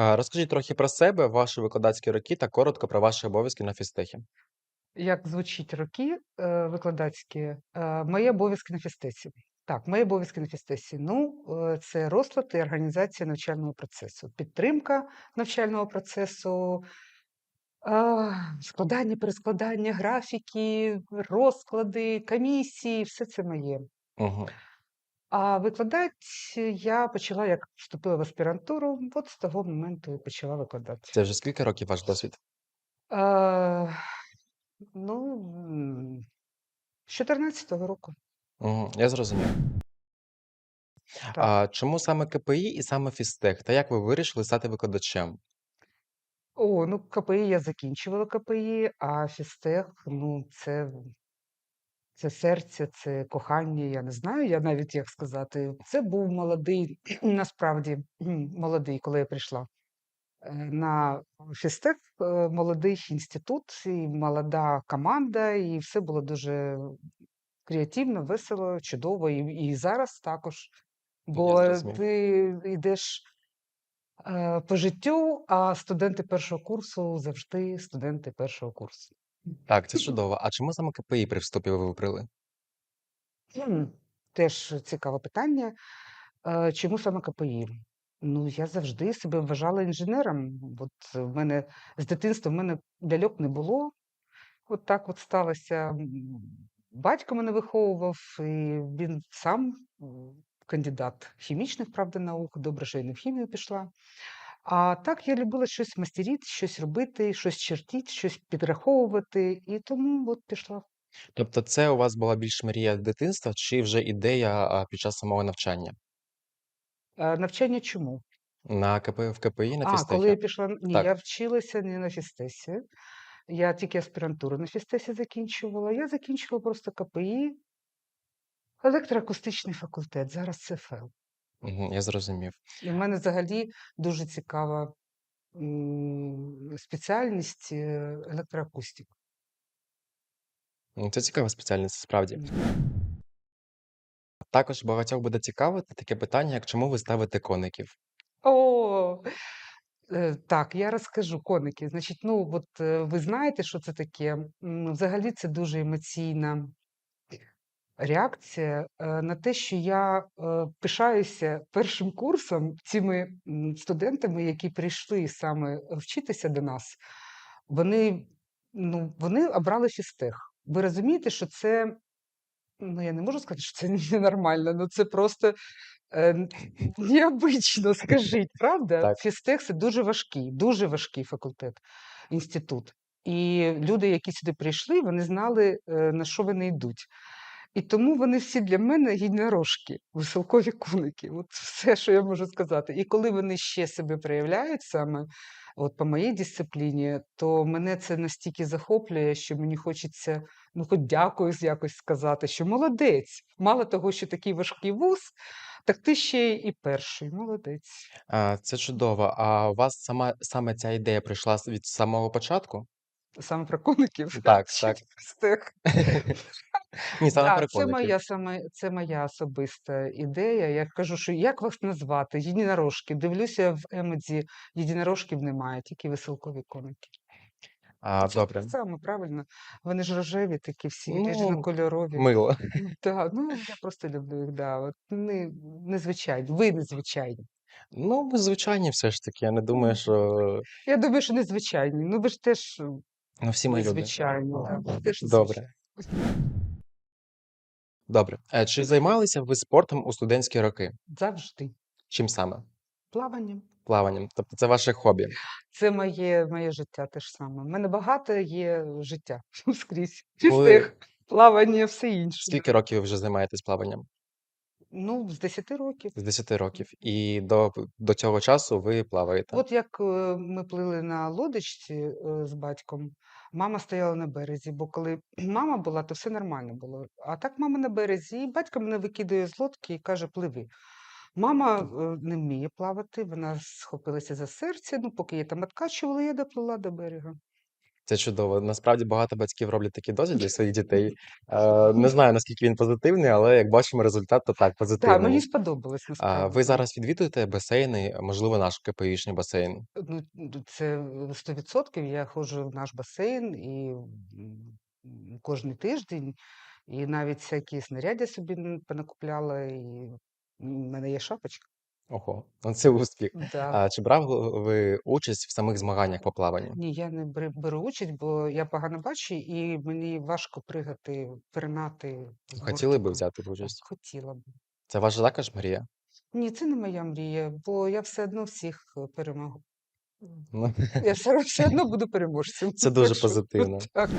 А, розкажіть трохи про себе, ваші викладацькі роки та коротко про ваші обов'язки на фізтехі. Як звучить роки е, викладацькі? Е, Мої обов'язки на фізтесі. Так, мої обов'язки на фізтесі. Ну, е, це розклад і організація навчального процесу, підтримка навчального процесу, складання, перескладання, графіки, розклади, комісії, все це моє. Угу. А викладати я почала, як вступила в аспірантуру, от з того моменту і почала викладати. Це вже скільки років ваш досвід? Е, ну, м, з 14-го року. Угу. Я зрозумів. Так. А чому саме КПІ і саме фізтех? Та як ви вирішили стати викладачем? О, ну КПІ я закінчувала КПІ, а фізтех, ну, це, це серце, це кохання, я не знаю, я навіть як сказати. Це був молодий, насправді молодий, коли я прийшла е, на фізтех, е, молодий інститут, і молода команда, і все було дуже креативно, весело, чудово, і, і зараз також. Бо ти йдеш е, по життю, а студенти першого курсу завжди студенти першого курсу. Так, це чудово. А чому саме КПІ при вступі ви вибрали? Хм, Теж цікаве питання. Е, Чому саме КПІ? Ну, я завжди себе вважала інженером. От в мене з дитинства в мене ляльок не було. От так от сталося. М, Батько мене виховував, і він сам м, кандидат хімічних, правда, наук. Добре, що я не в хімію пішла. А так я любила щось мастерити, щось робити, щось чертити, щось підраховувати, і тому от пішла. Тобто, це у вас була більш мрія дитинства, чи вже ідея а, під час самого навчання? Е, Навчання чому? На КП в КПІ на А, коли я фізтехі? пішла, ні, Так. я вчилася не на фізтесі. Я тільки аспірантуру на фізтесі закінчувала. Я закінчила просто КПІ, електроакустичний факультет, зараз це ФЕЛ. Я зрозумів. І в мене взагалі дуже цікава м, спеціальність е, Це цікава спеціальність, справді. Мгм. Також багатьох буде цікавити таке питання, як чому ви ставите коників? О, е, так, я розкажу коники. Значить, ну от е, ви знаєте, що це таке? М, Взагалі це дуже емоційна реакція е, на те, що я е, пишаюся першим курсом цими студентами, які прийшли саме вчитися до нас. Вони, ну, вони обрали фізтех. Ви розумієте, що це, ну я не можу сказати, що це ненормально, ну це просто е, необично, скажіть, правда? Так. Фізтех це дуже важкий, дуже важкий факультет, інститут. І люди, які сюди прийшли, вони знали, на що вони йдуть. І тому вони всі для мене єдинорожки, веселкові куники. От все, що я можу сказати. І коли вони ще себе проявляють саме от по моїй дисципліні, то мене це настільки захоплює, що мені хочеться ну, хоч дякую якось сказати, що молодець. Мало того, що такий важкий вуз, так ти ще і перший. Молодець. А, це чудово. А у вас сама саме ця ідея прийшла від самого початку? Саме про коників. Так, Чи так. Ні, саме Так, це моя саме це моя особиста ідея. Я кажу, що як вас назвати? Єдинорожки. Дивлюся в емоді, єдинорожків немає, тільки веселкові коники. А, Це добре. саме правильно. Вони ж рожеві, такі всі Ну, різнокольорові. мило. Так, ну я просто люблю їх. Да. От вони незвичайні. Ви незвичайні. Ну, ми звичайні все ж таки. Я не думаю, що Я думаю, що незвичайні. Ну ви ж теж ну, всі ми люди. незвичайні. Да. ви теж Добре. незвичайні. Добре. Е, Чи займалися ви спортом у студентські роки? Завжди. Чим саме? Плаванням. Плаванням. Тобто це ваше хобі. Це моє, моє життя теж саме. У мене багато є життя скрізь. Коли- Фізтех, плавання, все інше. Скільки років ви вже займаєтесь плаванням? Ну, з 10 років. З 10 років. І до, до цього часу ви плаваєте. От як е, ми плили на лодочці е, з батьком, мама стояла на березі, бо коли мама була, то все нормально було. А так мама на березі, і батько мене викидає з лодки і каже, пливи. Мама е, не вміє плавати, вона схопилася за серце, ну, поки я там откачувала, я доплила до берега. Це чудово. Насправді багато батьків роблять такий досвід для своїх дітей. Е, не знаю, наскільки він позитивний, але як бачимо, результат то так, Так, мені позитивний. сподобалось А ви зараз відвідуєте басейни, можливо, наш КПІшний басейн? Ну, д це 100%. Я ходжу в наш басейн і, м, м, кожний тиждень, і навіть всякі снаряддя собі н понакупляла, і в мене є шапочка. Ого, ну це успіх. Да. А чи брали ви участь в самих змаганнях по плаванню? Ні, я не беру участь, бо я погано бачу, і мені важко пригати, пирнати з Хотіли би взяти участь? хотіла б. Це ваша також мрія? Ні, це не моя мрія, бо я все одно всіх, е, перемогу. Ну, Я все все одно буду переможцем. це дуже що позитивно. так.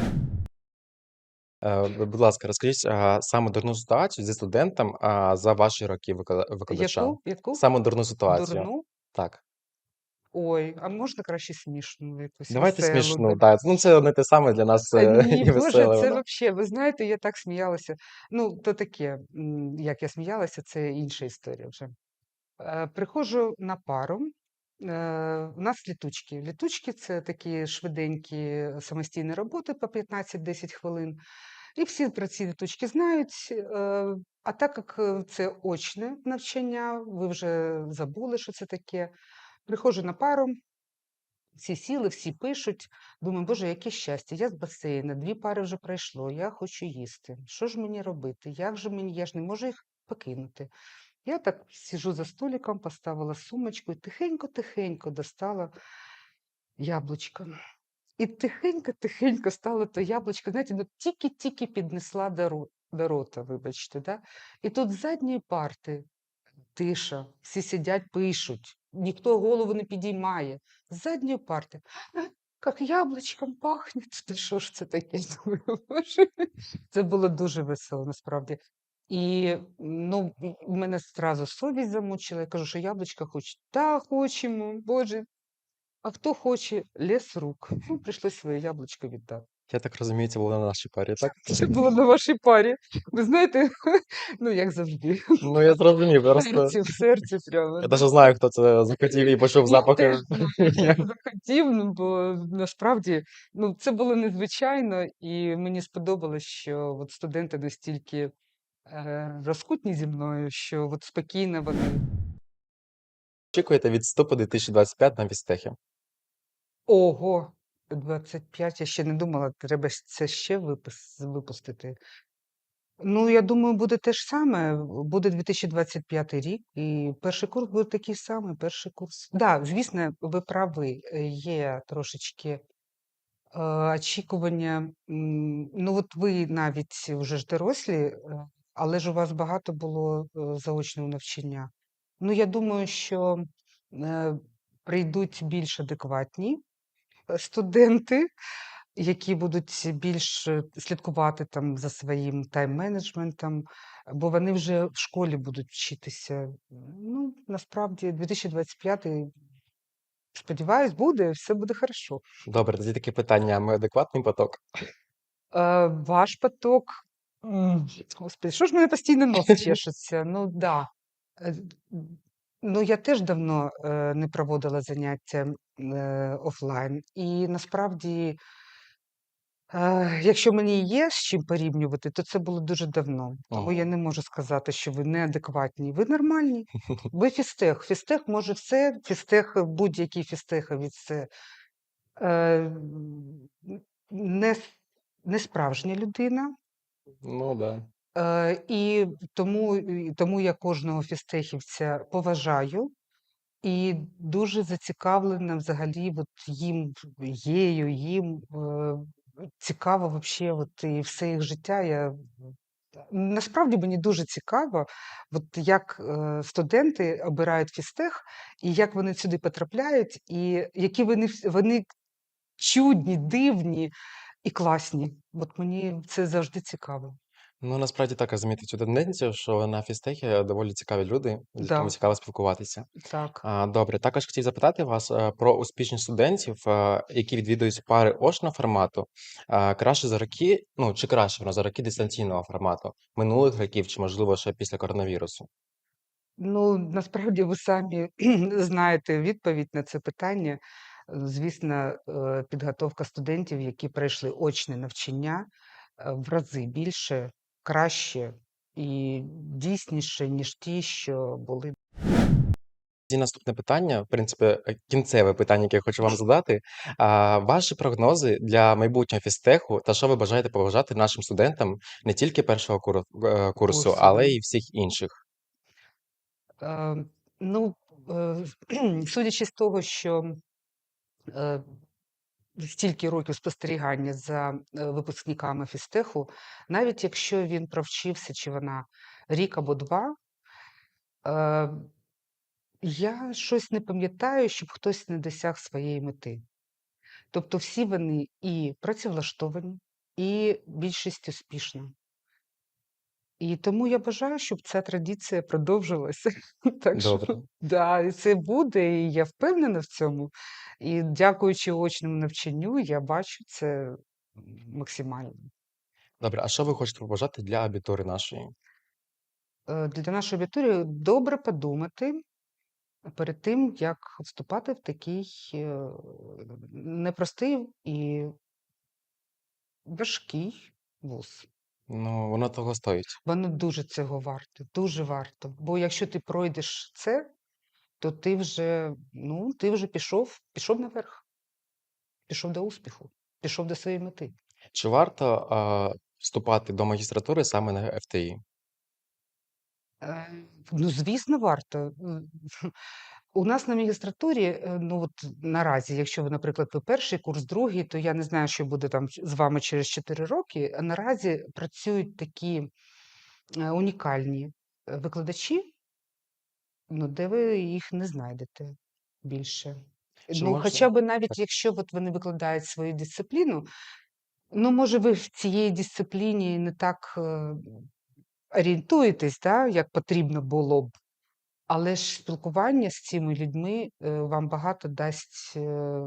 Е, будь ласка, розкажіть, а, саму дурну ситуацію зі студентом, а, за ваші роки викла викладача. Яку? Яку? Саму дурну ситуацію. Дурну? Так. Ой, а можна краще смішну якусь, Давайте веселу, смішну, так? да. Ну, це не те саме для нас, А е, ні, і Боже, веселе це воно. вообще, ви знаєте, я так сміялася. Ну, то таке, м, як я сміялася, це інша історія вже. Е, приходжу на пару, е, у нас літучки. Літучки це такі швиденькі самостійні роботи по 15-10 хвилин. І всі про ці літучки знають. Е, а так як е, це очне навчання, ви вже забули, що це таке. Приходжу на пару, всі сіли, всі пишуть. Думаю, боже, яке щастя, я з басейну, дві пари вже пройшло, я хочу їсти. Що ж мені робити? Як же мені? Я ж не можу їх покинути. Я так сижу за столиком, поставила сумочку і тихенько-тихенько достала яблучко. І тихенько-тихенько стала то яблучко, знаєте, ну тільки-тільки піднесла до рота, вибачте. Да? І тут з задньої парти тиша, всі сидять, пишуть, ніхто голову не підіймає. З задньої парти. Як яблучком пахне, та що ж це таке? Це було дуже весело насправді. І ну, м, мене зразу совість замучила. Я кажу, що яблучка хочуть. Та хочемо, Боже. А хто хоче ліс рук. Ну, прийшлось своє яблучко віддати. Я так розумію, це було на нашій парі, так? Це було на вашій парі. Ви знаєте, ну як завжди. Ну, я зрозумів, В просто серці, в серці прямо. я навіть знаю, хто це захотів і почув Я запахи. захотів, ну, бо насправді ну, це було незвичайно, і мені сподобалось, що от студенти настільки розкутні зі мною, що от спокійно вони. Очікуєте від вступу 2025 на фізтехи? Ого, 25, я ще не думала, треба ж це ще випис, випустити. Ну, я думаю, буде те ж саме. Буде 2025 рік, і перший курс буде такий самий. Перший курс. Да, звісно, ви праві, е, є трошечки е, очікування. м, Ну, от ви навіть вже ж дорослі, е, але ж у вас багато було е, заочного навчання. Ну, я думаю, що е, прийдуть більш адекватні е, студенти, які будуть більш слідкувати там за своїм тайм-менеджментом, бо вони вже в школі будуть вчитися. Ну, насправді, 2025, сподіваюсь, буде, все буде хорошо. Добре, тоді таке питання: ми адекватний поток? Ваш поток. М, Господи, що ж мене постійно нос чешеться? Ну, да. Е, Ну, я теж давно е, не проводила заняття е, офлайн, і насправді. Е, Якщо мені є з чим порівнювати, то це було дуже давно. Тому я не можу сказати, що ви неадекватні. Ви нормальні. Ви фістех. Фістех може все, фістех, будь-який фістеховець це е, не, с- не справжня людина. Ну, да. Е, і тому, тому я кожного фістехівця поважаю і дуже зацікавлена взагалі от їм, єю, їм. Е, цікаво вообще, от і все їх життя. Я насправді мені дуже цікаво, от як е, студенти обирають фістех, і як вони сюди потрапляють, і які вони, вони чудні, дивні і класні. От мені це завжди цікаво. Ну, насправді так розуміти цю тенденцію, що на фізтехі доволі цікаві люди, з якими цікаво спілкуватися. так. А, добре, також хотів запитати вас е, про успішність студентів, е, які відвідують пари очного формату. А, Краще за роки, ну чи краще воно за роки дистанційного формату минулих років, чи можливо ще після коронавірусу? Ну, насправді ви самі знаєте відповідь на це питання. Звісно, е, підготовка студентів, які пройшли очне навчання, е, в рази більше, краще і дійсніше, ніж ті, що були. І наступне питання, в принципі, е, кінцеве питання, яке я хочу вам задати. А, ваші прогнози для майбутнього фізтеху та що ви бажаєте побажати нашим студентам не тільки першого курсу, Курсу, але й всіх інших? Е, ну, е, судячи з того, що стільки років спостерігання за е, випускниками фізтеху, навіть якщо він провчився чи вона рік або два, е, я щось не пам'ятаю, щоб хтось не досяг своєї мети. Тобто всі вони і працевлаштовані, і більшість успішна. І тому я бажаю, щоб ця традиція продовжилася. Так що, Добре. да, і це буде, і я впевнена в цьому. І дякуючи очному навчанню, я бачу це максимально. Добре, а що ви хочете побажати для абітури нашої? Е, Для нашої аудиторії добре подумати перед тим, як вступати в такий е, непростий і важкий вуз. Ну, воно того стоїть. Воно дуже цього варте, дуже варто. Бо якщо ти пройдеш це, то ти вже, ну, ти вже пішов, пішов наверх, пішов до успіху, пішов до своєї мети. Чи варто а, вступати до магістратури саме на ФТІ? Е, Ну, звісно, варто. У нас на магістратурі, е, ну от наразі, якщо ви, наприклад, ви перший курс, другий, то я не знаю, що буде там з вами через 4 роки. А наразі працюють такі е, унікальні е, викладачі, ну, де ви їх не знайдете більше. Чи Ну, хоча б Так. навіть якщо от вони викладають свою дисципліну, ну, може, ви в цій дисципліні не так орієнтуєтесь, да, як потрібно було б, але ж спілкування з цими людьми е, вам багато дасть, е,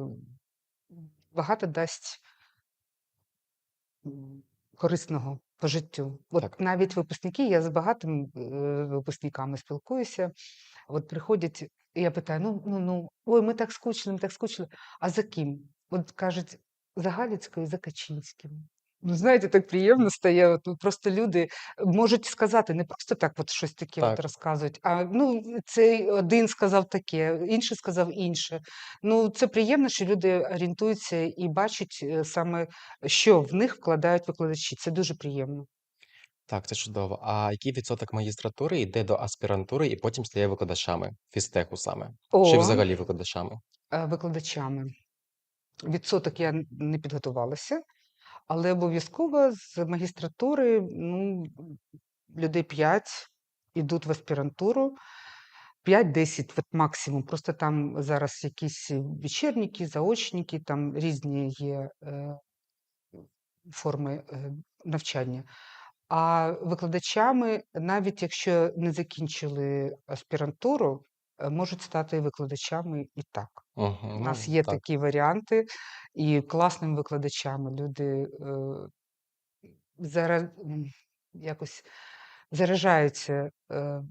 багато дасть м, корисного по життю. От Так. навіть випускники, я з багатими е, випускниками спілкуюся. От приходять, і я питаю: ну, ну, ну, ой, ми так скучили, ми так скучили. А за ким? От кажуть, за Галицькою, за Качинським. Ну, знаєте, так приємно стає. От, ну, просто люди можуть сказати не просто так, от щось таке от Так. розказують, а ну, цей один сказав таке, інший сказав інше. Ну, це приємно, що люди орієнтуються і бачать е, саме, що в них вкладають викладачі. Це дуже приємно. Так, це чудово. А який відсоток магістратури йде до аспірантури і потім стає викладачами фізтеху саме? Чи О, взагалі викладачами? е, викладачами. Відсоток я н- не підготувалася, але обов'язково з магістратури ну, людей 5 йдуть в аспірантуру. 5-10 от максимум. Просто там зараз якісь вечірніки, заочники, там різні є е, форми е, навчання. А викладачами, навіть якщо не закінчили аспірантуру, можуть стати викладачами і так. Угу, У нас ну, є так. такі варіанти, і класними викладачами люди е, зара... м, якось заражаються е,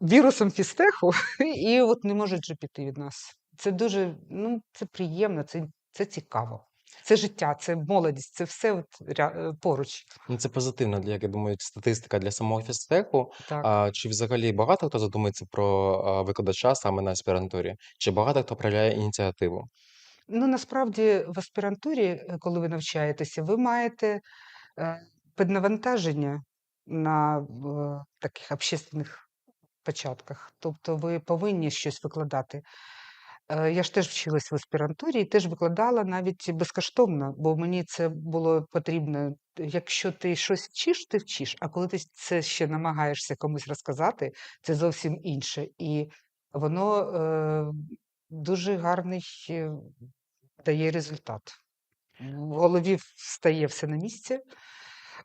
вірусом фістеху і от не можуть вже піти від нас. Це дуже ну, це приємно, це, це цікаво. Це життя, це молодість, це все от е, поруч. Ну, це позитивно, для, як я думаю, статистика для самого фізтеху. Так. А чи взагалі багато хто задумується про викладача саме на аспірантурі? Чи багато хто проявляє ініціативу? Ну, насправді, в аспірантурі, е, коли ви навчаєтеся, ви маєте е, піднавантаження на таких общественних початках. Тобто ви повинні щось викладати. Е, Я ж теж вчилась в аспірантурі і теж викладала навіть безкоштовно, бо мені це було потрібно. Якщо ти щось вчиш, ти вчиш, а коли ти це ще намагаєшся комусь розказати, це зовсім інше. І воно е, дуже гарний е, дає результат. В голові стає все на місці,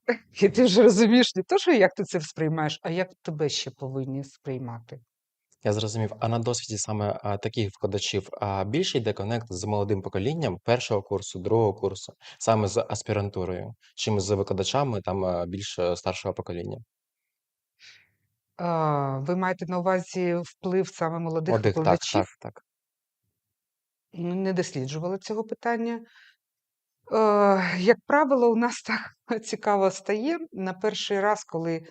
і ти вже розумієш не то, що як ти це сприймаєш, а як тебе ще повинні сприймати. Я зрозумів. А на досвіді саме а, таких викладачів а, більше йде коннект з молодим поколінням першого курсу, другого курсу, саме з аспірантурою, чим з викладачами там а, більш е, старшого покоління. А, ви маєте на увазі вплив саме молодих Молодих, так, викладачів? так, так. Ну, не досліджувала цього питання. Е, як правило, у нас так цікаво стає на перший раз, коли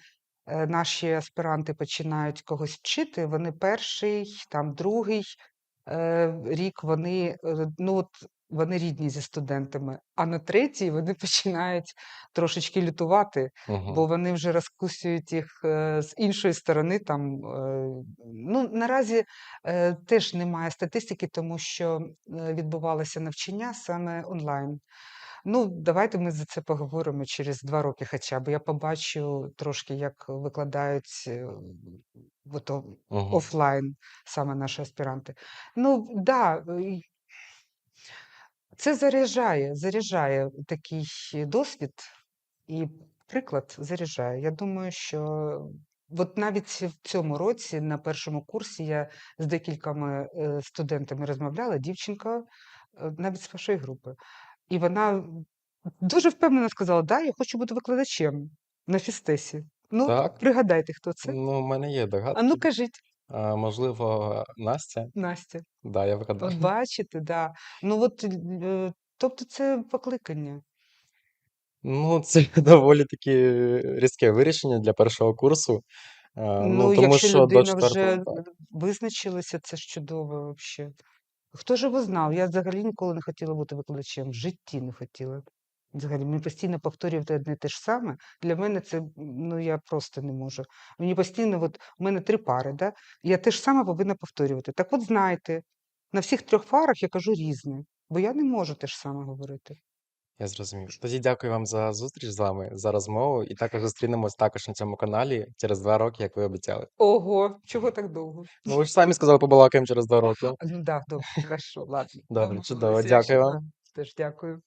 наші аспіранти починають когось вчити, вони перший, там другий е, рік вони, е, ну, от, вони рідні зі студентами, а на третій вони починають трошечки лютувати, бо вони вже розкусюють їх е, з іншої сторони. Там, е, ну, наразі е, теж немає статистики, тому що е, відбувалося навчання саме онлайн. Ну, давайте ми за це поговоримо через два роки хоча б. Я побачу трошки, як викладають е, от о- Мгм. офлайн саме наші аспіранти. Ну, да, е, це заряджає, заряджає такий досвід і приклад заряджає. Я думаю, що от навіть в цьому році на першому курсі я з декількома е, студентами розмовляла, дівчинка е, навіть з вашої групи. І вона дуже впевнено сказала: Да, я хочу бути викладачем на фізтесі. Ну, Так. пригадайте, хто це. Ну, в мене є А ну догадки. кажіть, А, можливо, Настя? Настя. Да, я вгадав. От бачите, да. Ну от, е, тобто це покликання. Ну, це доволі таки різке вирішення для першого курсу. А, Ну, ну, тому якщо що до людина четвертого вже так. визначилася, це ж чудово вообще. Хто ж його знав? Я взагалі ніколи не хотіла бути викладачем, в житті не хотіла. Взагалі, мені постійно повторювати одне те ж саме. Для мене це, ну, я просто не можу. Мені постійно, от, у мене три пари, да? я те ж саме повинна повторювати. Так от знайте, на всіх трьох парах я кажу різне, бо я не можу те ж саме говорити. Я зрозумів. Тоді дякую вам за зустріч з вами, за розмову. І також зустрінемось також на цьому каналі через два роки, як ви обіцяли. Ого, чого так довго? Ну, ви ж самі сказали, побалакаємо через два роки. Ну так, добре, хорошо, ладно. Добре, чудово. Дякую вам. Теж дякую.